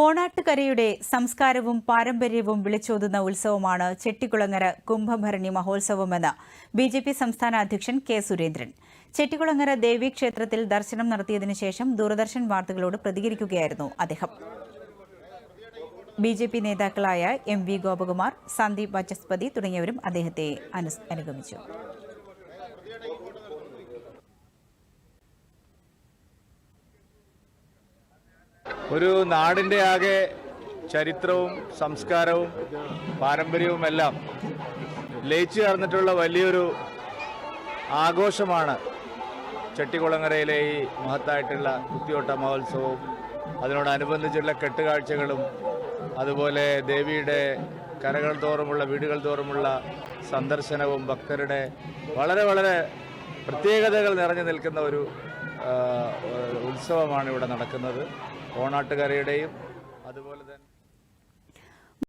ഓണാട്ടുകരയുടെ സംസ്കാരവും പാരമ്പര്യവും വിളിച്ചോതുന്ന ഉത്സവമാണ് ചെട്ടിക്കുളങ്ങര കുംഭഭരണി മഹോത്സവമെന്ന് ബി ജെ പി സംസ്ഥാന അധ്യക്ഷൻ കെ സുരേന്ദ്രൻ. ചെട്ടിക്കുളങ്ങര ദേവീക്ഷേത്രത്തിൽ ദർശനം നടത്തിയതിനു ശേഷം ദൂരദർശൻ വാർത്തകളോട് പ്രതികരിക്കുകയായിരുന്നു അദ്ദേഹം. ബി ജെ പി നേതാക്കളായ എം വി ഗോപകുമാർ സന്ദീപ് വചസ്പതി തുടങ്ങിയവരും അദ്ദേഹത്തെ അനുഗമിച്ചു. ഒരു നാടിന്റെ ആകെ ചരിത്രവും സംസ്കാരവും പാരമ്പര്യവുമെല്ലാം ലയിച്ചു ചേർന്നിട്ടുള്ള വലിയൊരു ആഘോഷമാണ് ചെട്ടികുളങ്ങരയിലെ ഈ മഹത്തായിട്ടുള്ള കുത്തിയോട്ട മഹോത്സവവും അതിനോടനുബന്ധിച്ചുള്ള കെട്ടുകാഴ്ചകളും അതുപോലെ ദേവിയുടെ കരകൾ തോറുമുള്ള വീടുകൾ തോറുമുള്ള സന്ദർശനവും ഭക്തരുടെ വളരെ വളരെ പ്രത്യേകതകൾ നിറഞ്ഞു നിൽക്കുന്ന ഒരു ഉത്സവമാണ് ഇവിടെ നടക്കുന്നത്. ഓണാട്ടുകരയുടെയും അതുപോലെ തന്നെ